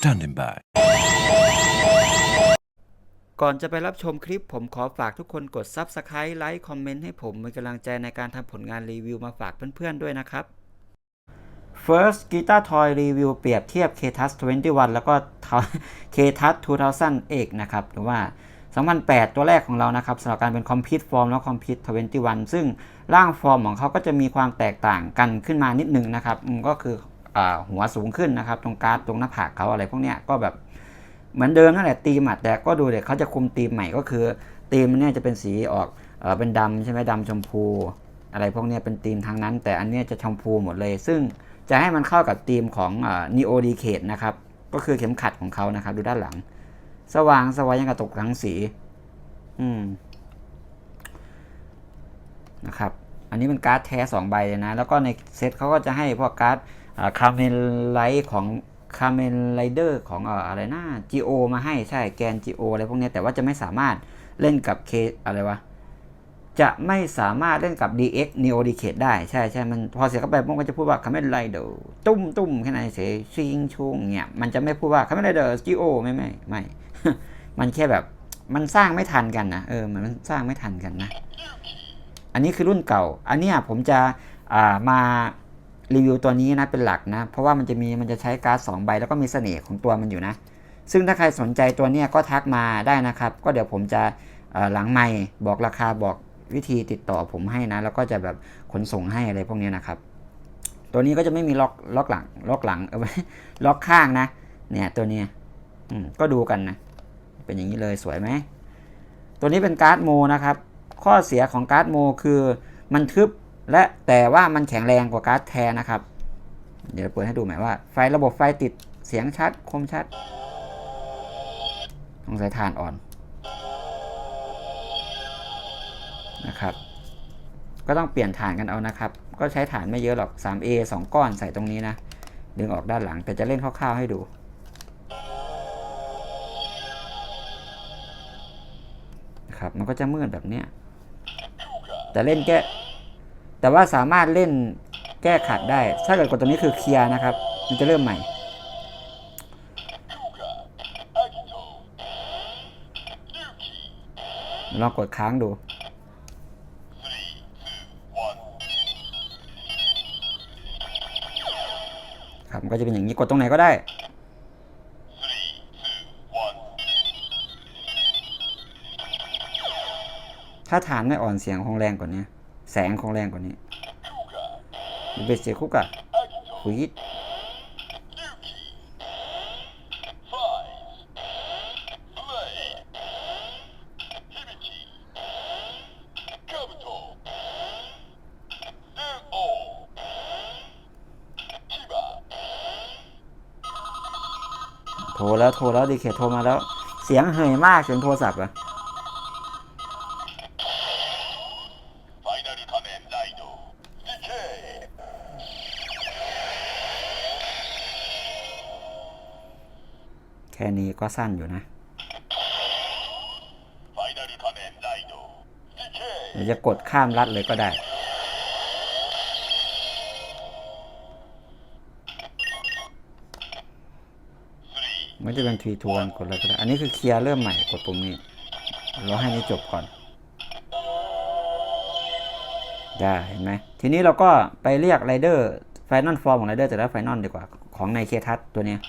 Standing by. ก่อนจะไปรับชมคลิปผมขอฝากทุกคนกด Subscribe ไลค์คอมเมนต์ให้ผมเป็นกำลังใจในการทำผลงานรีวิวมาฝากเพื่อนๆด้วยนะครับ First Guitar Toy Review เปรียบเทียบ K-Touch 21 แล้วก็ K-Touch 2008 นะครับ หรือว่า 2008 ตัวแรกของเรานะครับสำหรับการเป็น Complete Form แล้ว Complete 21 ซึ่งร่างฟอร์มของเขาก็จะมีความแตกต่างกันขึ้นมานิดนึงนะครับอืมก็คืออา หัวสูงขึ้นนะครับ ตรงการ์ดตรงหน้าผากเขาอะไรพวกเนี้ยก็แบบเหมือนเดิมนั่นแหละตีมอะแต่ก็ดูเด็กเขาจะคุมตีมใหม่ก็คือตีมเนี่ยจะเป็นสีออกเออเป็นดำใช่ไหมดำชมพู อะไรพวกเนี้ยเป็นตีมทางนั้น แต่อันเนี้ยจะชมพูหมดเลย ซึ่งจะให้มันเข้ากับตีมของนีโอดีเคดนะครับ ก็คือเข็มขัดของเขานะครับ ดูด้านหลัง สว่างสวายยังกระตกทั้งสี อืมนะครับ อันนี้เป็นการ์ดแท้สองใบเลยนะ แล้วก็ในเซตเขาก็จะให้พวกการ์ด คาเมนไลท์ของคาเมนไรเดอร์ของอะไรนะ GO มาให้ใช่แกน GO อะไรพวกนี้แต่ว่าจะไม่สามารถเล่นกับเคอะไรวะ จะไม่สามารถเล่นกับ DX Neo Decade ได้ใช่ใช่มันพอเสียเข้าไปพวกมันจะพูดว่า Kamen Rider ตุ้มตุ้มแค่ไหนเสียชิงชงเนี่ยมันจะไม่พูดว่า Kamen Rider GO ไม่ไม่ไม่มันแค่แบบมันสร้างไม่ทันกันนะเออมันสร้างไม่ทันกันนะ อันนี้คือรุ่นเก่า อันเนี้ยผมจะอ่ามา รีวิวตัวนี้นะเป็นหลักนะ เพราะว่ามันจะมีมันจะใช้การ์ดสองใบ แล้วก็มีเสน่ห์ของตัวมันอยู่นะ ซึ่งถ้าใครสนใจตัวเนี้ยก็ทักมาได้นะครับ ก็เดี๋ยวผมจะหลังไม่บอกราคาบอกวิธีติดต่อผมให้นะ แล้วก็จะแบบขนส่งให้อะไรพวกนี้นะครับ ตัวนี้ก็จะไม่มีล็อกล็อกหลังล็อกหลังเออล็อกข้างนะ เนี่ยตัวเนี้ยก็ดูกันนะ เป็นอย่างนี้เลยสวยไหมตัวนี้เป็นการ์ดโมนะครับ ข้อเสียของการ์ดโมคือมันทึบ และแต่ว่ามันแข็งแรงกว่าการ์ดแทนนะครับ เดี๋ยวเปิดให้ดูหมายว่า ไฟระบบไฟติดเสียงชัด คมชัดต้องใช้ฐานอ่อนนะครับ ก็ต้องเปลี่ยนฐานกันเอานะครับ ก็ใช้ฐานไม่เยอะหรอก 3A 2 ก้อนใส่ตรงนี้นะ ดึงออกด้านหลัง แต่จะเล่นคร่าวๆให้ดูนะครับ มันก็จะมืดแบบเนี้ย แต่เล่นแก้ แต่ว่าสามารถเล่นแก้ขัดได้ ถ้าเกิดกดตรงนี้คือเคลียร์นะครับ มันจะเริ่มใหม่ ลองกดค้างดู ครับมันก็จะเป็นอย่างนี้ กดตรงไหนก็ได้ถ้าฐานไม่อ่อนเสียงคงแรงกว่านี้ แสงคงแรงกว่านี้เบสเสียคุกอะหุยโทรแล้วโทรแล้วดีเคทโทรมาแล้ว เสียงเหยมากเสียงโทรศัพท์อะ ก็สั้นอยู่นะจะกดข้ามรัดเลยก็ได้ไม่จะเป็นทีทวนกดเลยก็ได้ อันนี้คือเคลียร์เริ่มใหม่กดปุ่มนี้รอให้นี้จบก่อน ได้เห็นไหม ทีนี้เราก็ไปเรียกไรเดอร์ไฟนอลฟอร์มของไรเดอร์แต่ละไฟนอลดีกว่า ของในเคทัตตัวเนี้ย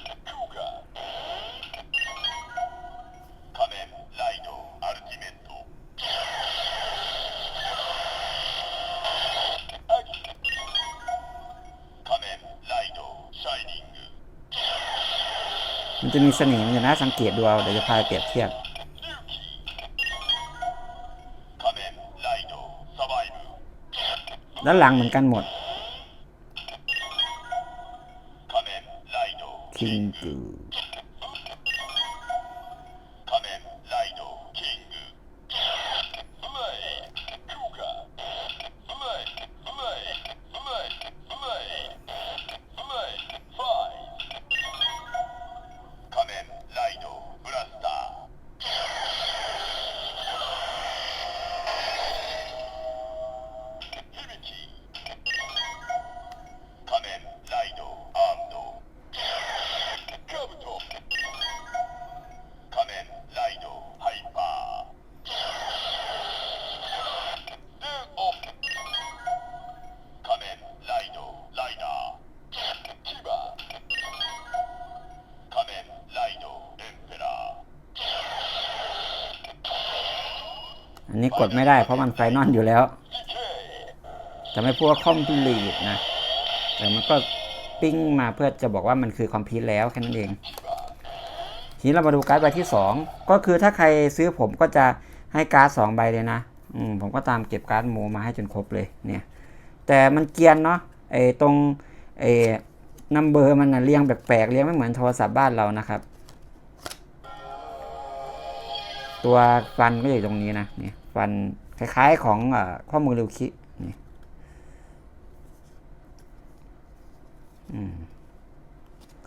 มันจะมีเสน่ห์มันจะน่าสังเกตดูเอาเดี๋ยวจะพาเปรียบเทียบด้านหลังเหมือนกันหมดคิงกือ นี้กดไม่ได้เพราะมันไฟนอลอยู่แล้วจะไม่พูดว่า complete นะ แต่มันก็ปิ้งมาเพื่อจะบอกว่ามันคือ complete แล้วแค่นั้นเอง ทีนี้เรามาดูการ์ดใบที่ 2 ก็คือถ้าใครซื้อผมก็จะให้การ์ดสองใบเลยนะอืมผมก็ตามเก็บการ์ดโมมาให้จนครบเลยเนี่ย แต่มันเกียนเนาะไอ้ตรงไอ้นัมเบอร์มันนะเรียงแปลกๆเรียงไม่เหมือนโทรศัพท์บ้านเรานะครับ ตัวฟันก็อยู่ตรงนี้นะเนี่ย ฟันคล้ายๆของอข้อมือริวคินี่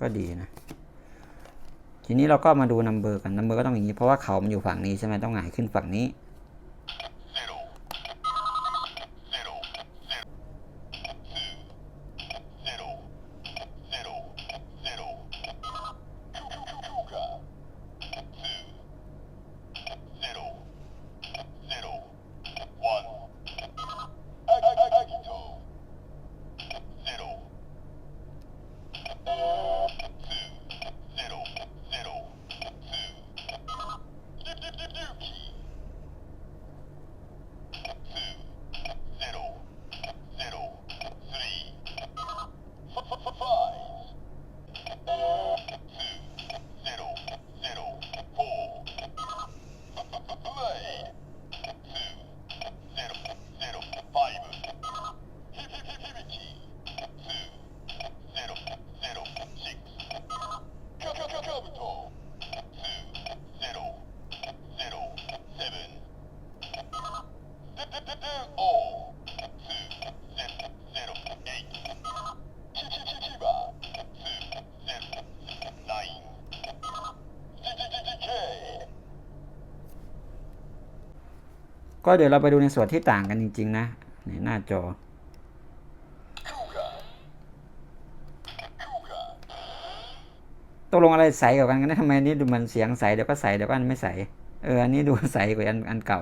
ก็ดีนะ ทีนี้เราก็มาดูนัมเบอร์กันนัมเบอร์ก็ต้องอย่างนี้ เพราะว่าเขามันอยู่ฝั่งนี้ใช่ไหมต้องหงายขึ้นฝั่งนี้ ก็เดี๋ยวเราไปดูในส่วนที่ต่างกันจริง ๆ นะ ในหน้าจอ Kuga. Kuga. ตกลงอะไรใสกว่ากันกันนะทำไมอันนี้ดูมันเสียงใสเดี๋ยวก็ใสเดี๋ยวก็อันไม่ใส เอออันนี้ดูใสกว่าอันอันเก่า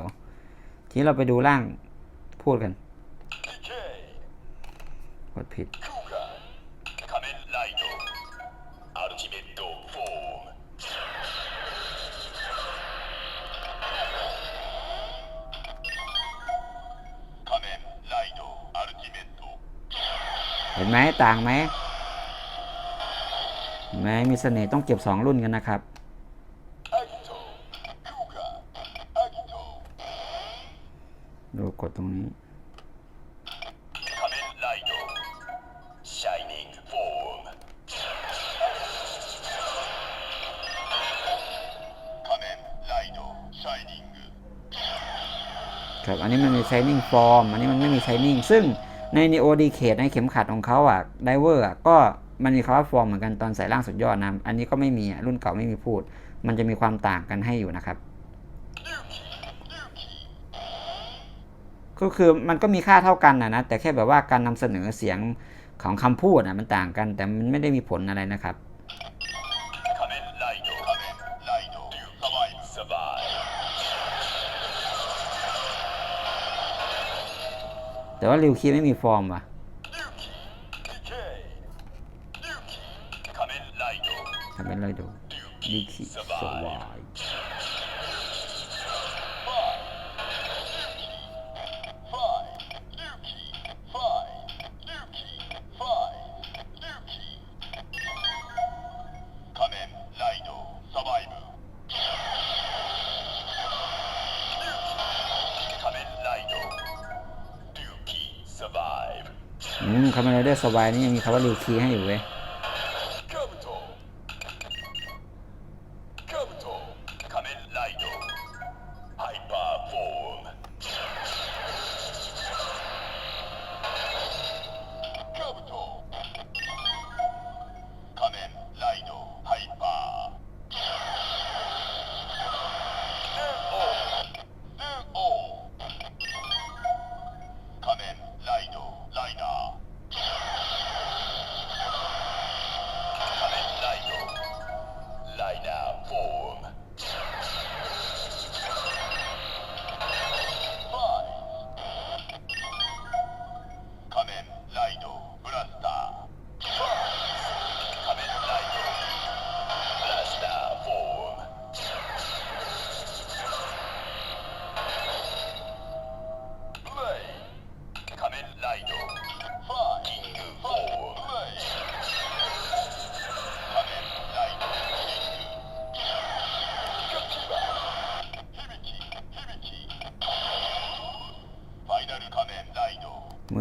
ทีนี้เราไปดูร่างพูดกัน Decay. กดผิด ห็นไหมต่างไหมไหมมีเสน่ห์ต้องเก็บสองรุ่นกันนะครับดูกดตรงนี้ครับอันนี้มันมี shining form อันนี้มันไม่มี shining ซึ่ง ในนีโอดีเคทในเข็มขัดของเขาอะ Diver อะก็มันมีคำว่า Form เหมือนกันตอนใส่ร่างสุดยอดนะ อันนี้ก็ไม่มีอะรุ่นเก่าไม่มีพูด มันจะมีความต่างกันให้อยู่นะครับ ก็คือมันก็มีค่าเท่ากันนะนะ แต่แค่แบบว่าการนำเสนอเสียงของคำพูดอะมันต่างกัน แต่มันไม่ได้มีผลอะไรนะครับ แต่ว่าริวคีไม่มีฟอร์มว่ะ Nuki. Decay. Nuki. Kamen Rider. ทำเป็นไรดู Nuki. ดิคิสวาย เมนไดอร์สวายนี่ยังมีคำว่าริวคีให้อยู่เว้ย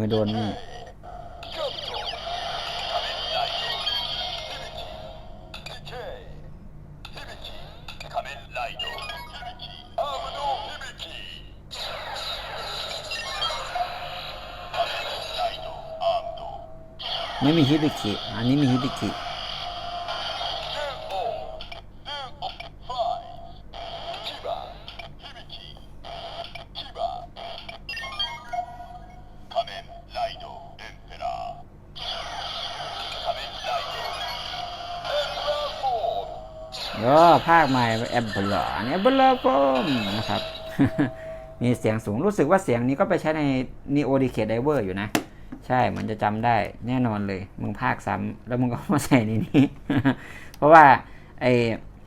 ไม่โดนนี่ไม่มีฮิบิคิอันนี้มีฮิบิคิ ムก็ภาคใหม่แอมเบลออันนี้เบลอปมนะครับ มีเสียงสูงรู้สึกว่าเสียงนี้ก็ไปใช้ใน Neo Decade Diver อยู่นะ ใช่มันจะจำได้แน่นอนเลย มึงภาคซ้ำแล้วมึงก็มาใส่ในนี้ เพราะว่าไอ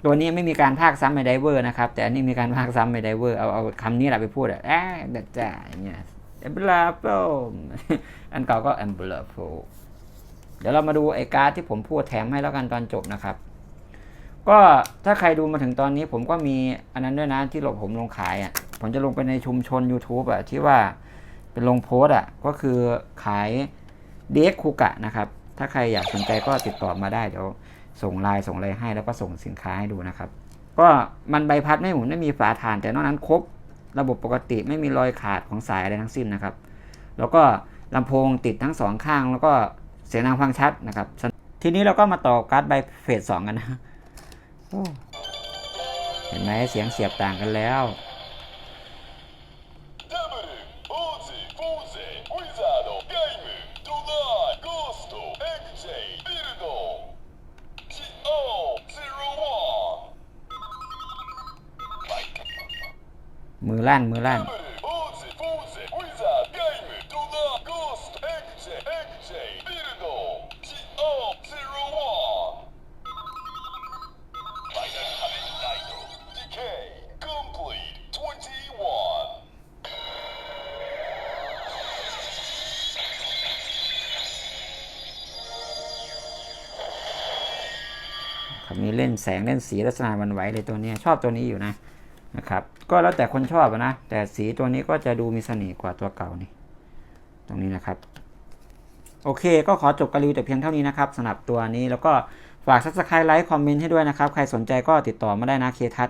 ตัวนี้ไม่มีการภาคซ้ำในไดเวอร์นะครับ แต่อันนี้มีการภาคซ้ำในไดเวอร์เอาเอาคำนี้แหละไปพูดอะแอะเด็ดจ้าอย่างเงี้ยแอมเบลอปมอันเก่าก็แอมเบลอโฟเดี๋ยวเรามาดูไอการ์ดที่ผมพูดแถมให้แล้วกันตอนจบนะครับ ก็ถ้าใครดูมาถึงตอนนี้ผมก็มีอันนั้นด้วยนะที่เราผมลงขายอะ ผมจะลงไปในชุมชน YouTube อะที่ว่าเป็นลงโพสอะ ก็คือขายเด็กคูกะนะครับ ถ้าใครอยากสนใจก็ติดต่อมาได้เดี๋ยวส่งไลน์ส่งอะไรให้แล้วก็ส่งสินค้าให้ดูนะครับ ก็มันใบพัดไม่หมุนไม่มีฝาถ่าน แต่นอกนั้นครบระบบปกติไม่มีรอยขาดของสายอะไรทั้งสิ้นนะครับ แล้วก็ลำโพงติดทั้งสองข้าง แล้วก็เสียงดังฟังชัดนะครับ ทีนี้เราก็มาต่อการ์ดใบเฟสสองกันนะ เห็นไหมเสียงเสียบต่างกันแล้ว มือลั่นมือลั่น นแสงเล่นสีลักษณะหวันไหวเลยตัวนี้ชอบตัวนี้อยู่นะนะครับ ก็แล้วแต่คนชอบนะ แต่สีตัวนี้ก็จะดูมีเสน่ห์กว่าตัวเก่านี่ ตรงนี้นะครับ โอเค ก็ขอจบการรีวิวแต่เพียงเท่านี้นะครับสำหรับตัวนี้แล้วก็ฝากซับสไครต์ไลค์คอมเมนต์ให้ด้วยนะครับ ใครสนใจก็ติดต่อมาได้นะเคทัศ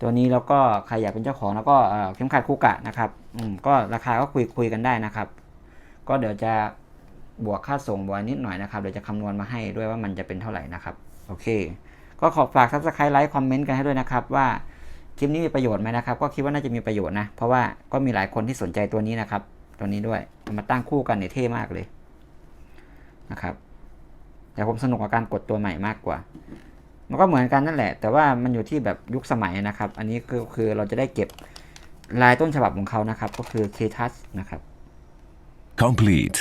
ตัวนี้แล้วก็ใครอยากเป็นเจ้าของแล้วก็เข็มขัดคูกะนะครับอืมก็ราคาก็คุยคุยกันได้นะครับ ก็เดี๋ยวจะบวกค่าส่งบวกนิดหน่อยนะครับเดี๋ยวจะคำนวณมาให้ด้วยว่ามันจะเป็นเท่าไหร่นะครับ โอเค ก็ขอฝากซับสไครต์ไลค์คอมเมนต์กันให้ด้วยนะครับว่าคลิปนี้มีประโยชน์ไหมนะครับ ก็คิดว่าน่าจะมีประโยชน์นะ เพราะว่าก็มีหลายคนที่สนใจตัวนี้นะครับ ตัวนี้ด้วยมาตั้งคู่กันเนี่ยเท่มากเลยนะครับแต่ผมสนุกกับการกดตัวใหม่มากกว่า มันก็เหมือนกันนั่นแหละ แต่ว่ามันอยู่ที่แบบยุคสมัยนะครับ อันนี้คือคือเราจะได้เก็บลายต้นฉบับของเขานะครับ ก็คือ k t u s นะครับ complete